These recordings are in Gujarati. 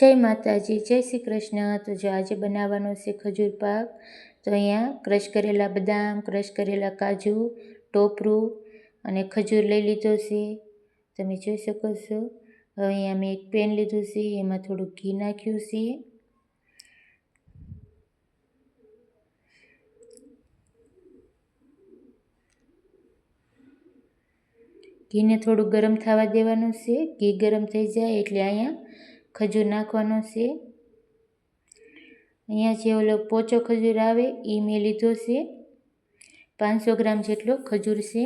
જય માતાજી, જય શ્રી કૃષ્ણ. તો જો આજે બનાવવાનો છે ખજૂર પાક, તો અહીંયા ક્રશ કરેલા બદામ, ક્રશ કરેલા કાજુ, ટોપરું અને ખજૂર લઈ લીધો છે. તમે જોઈ શકો છો. હવે અહીંયા મેં એક પેન લીધું છે, એમાં થોડું ઘી નાખ્યું છે. ઘીને થોડું ગરમ થવા દેવાનું છે. ઘી ગરમ થઈ જાય એટલે અહીંયા ખજૂર નાખવાનો છે. અહીંયા જે ઓલો પોચો ખજૂર આવે એ મેં લીધો છે. પાંચસો ગ્રામ જેટલો ખજૂર છે.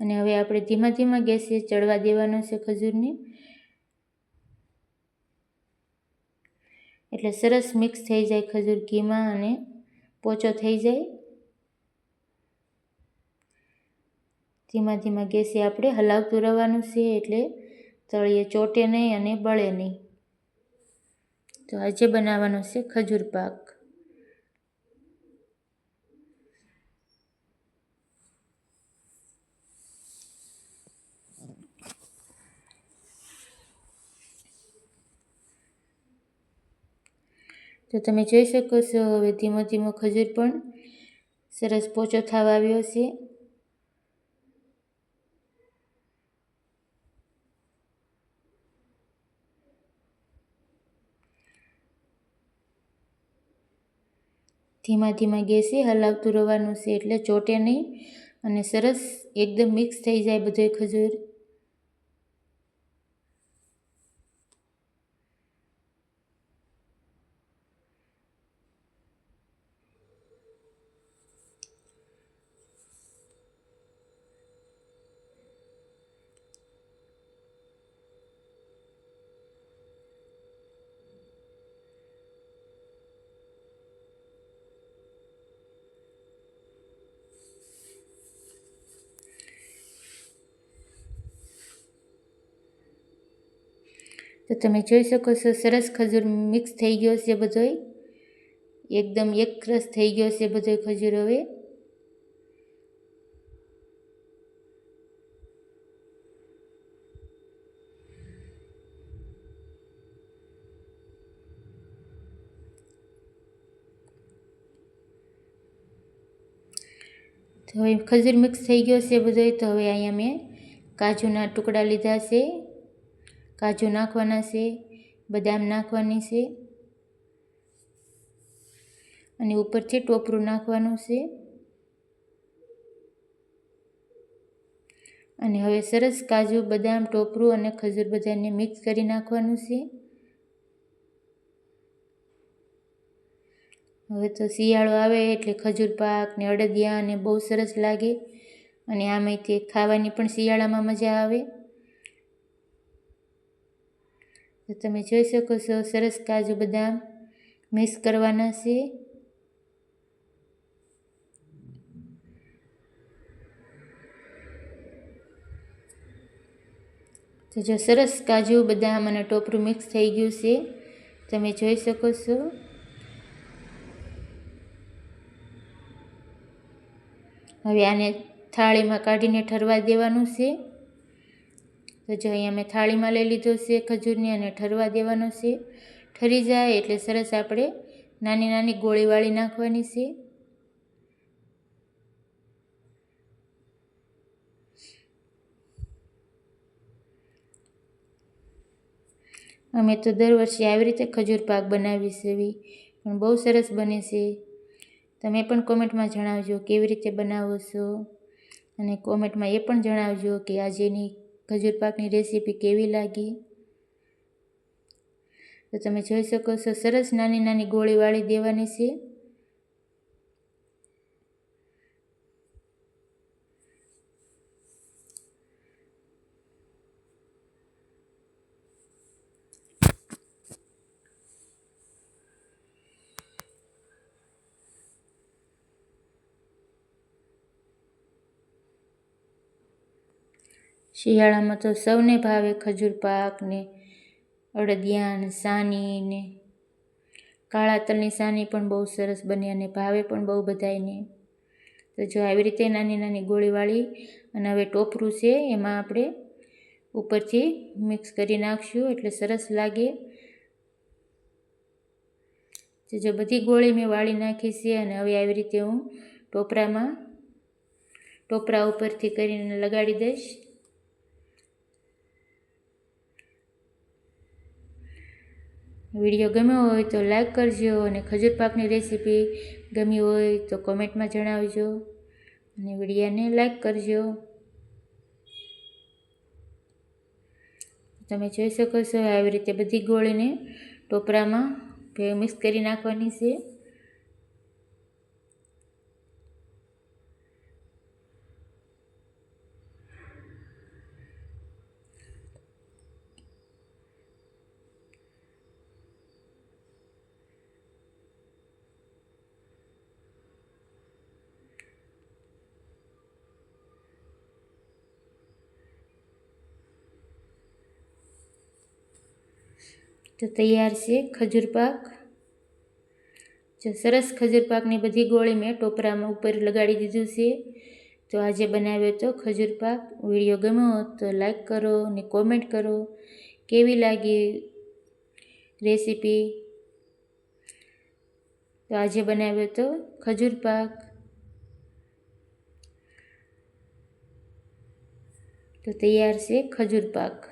અને હવે આપણે ધીમા ધીમા ગેસે ચડવા દેવાનો છે ખજૂરને. એટલે સરસ મિક્સ થઈ જાય ખજૂર ઘીમાં અને પોચો થઈ જાય. ધીમા ધીમા ગેસે આપણે હલાવતું રહેવાનું છે એટલે તળિયે ચોટે નહીં અને બળે નહીં. તો આજે બનાવવાનો છે ખજૂર પાક. તો તમે જોઈ શકો છો હવે ધીમો ધીમો ખજૂર પણ સરસ પોચો થવા આવ્યો છે. ધીમા ધીમા ગેસે હલાવતું રહેવાનું છે એટલે ચોટે નહીં અને સરસ એકદમ મિક્સ થઈ જાય બધોય ખજૂર. તો તમે જોઈ શકો છો, સરસ ખજૂર મિક્સ થઈ ગયો છે બધોય. એકદમ એકરસ થઈ ગયો છે બધો ખજૂર હવે. તો હવે ખજૂર મિક્સ થઈ ગયો છે બધો તો હવે અહીંયા મેં કાજુના ટુકડા લીધા છે. કાજુ નાખવાના છે, બદામ નાખવાની છે અને ઉપરથી ટોપરું નાખવાનું છે. અને હવે સરસ કાજુ, બદામ, ટોપરું અને ખજૂર બધાને મિક્સ કરી નાખવાનું છે. હવે તો શિયાળો આવે એટલે ખજૂર પાક ને અડદિયા અને બહુ સરસ લાગે અને આમાંથી ખાવાની પણ શિયાળામાં મજા આવે. તો તમે જોઈ શકો છો, સરસ કાજુ બદામ મિક્સ કરવાના છે. તો જો સરસ કાજુ બદામ અને ટોપરું મિક્સ થઈ ગયું છે, તમે જોઈ શકો છો. હવે આને થાળીમાં કાઢીને ઠરવા દેવાનું છે. તો જે અહીંયા મેં થાળીમાં લઈ લીધો છે ખજૂરને અને ઠરવા દેવાનો છે. ઠરી જાય એટલે સરસ આપણે નાની નાની ગોળી વાળી નાખવાની છે. અમે તો દર વર્ષે આવી રીતે ખજૂર પાક બનાવી છે પણ બહુ સરસ બને છે. તમે પણ કોમેન્ટમાં જણાવજો કેવી રીતે બનાવો છો. અને કોમેન્ટમાં એ પણ જણાવજો કે આજેની ખજૂર પાકની રેસીપી કેવી લાગી? તો તમે જોઈ શકો છો, સરસ નાની નાની ગોળી વાળી દેવાની છે. શિયાળામાં તો સૌને ભાવે ખજૂર પાક ને અડદિયા ને સાની ને કાળા તલની સાની પણ બહુ સરસ બને અને ભાવે પણ બહુ બધાયને. તો જો આવી રીતે નાની નાની ગોળીવાળી અને હવે ટોપરું છે એમાં આપણે ઉપરથી મિક્સ કરી નાખશું એટલે સરસ લાગે. જો બધી ગોળી મેં વાળી નાખી છે અને હવે આવી રીતે હું ટોપરામાં ટોપરા ઉપરથી કરીને લગાડી દઈશ. વીડિયો ગમ્યો હોય તો લાઈક કરજો અને ખજૂર પાકની રેસીપી ગમી હોય તો કોમેન્ટમાં જણાવજો અને વિડીયાને લાઈક કરજો. તમે જોઈ શકો છો આવી રીતે બધી ગોળીને ટોપરામાં મિક્સ કરી નાખવાની છે. તો તૈયાર છે ખજૂર પાક. જો સરસ ખજૂર પાકની બધી ગોળી મેં ટોપરામાં ઉપર લગાડી દીધું છે. તો આજે બનાવ્યો તો ખજૂર પાક. વીડિયો ગમ્યો તો લાઈક કરો અને કોમેન્ટ કરો. કેવી લાગી રેસીપી? તો આજે બનાવ્યો તો ખજૂર પાક. તો તૈયાર છે ખજૂર પાક.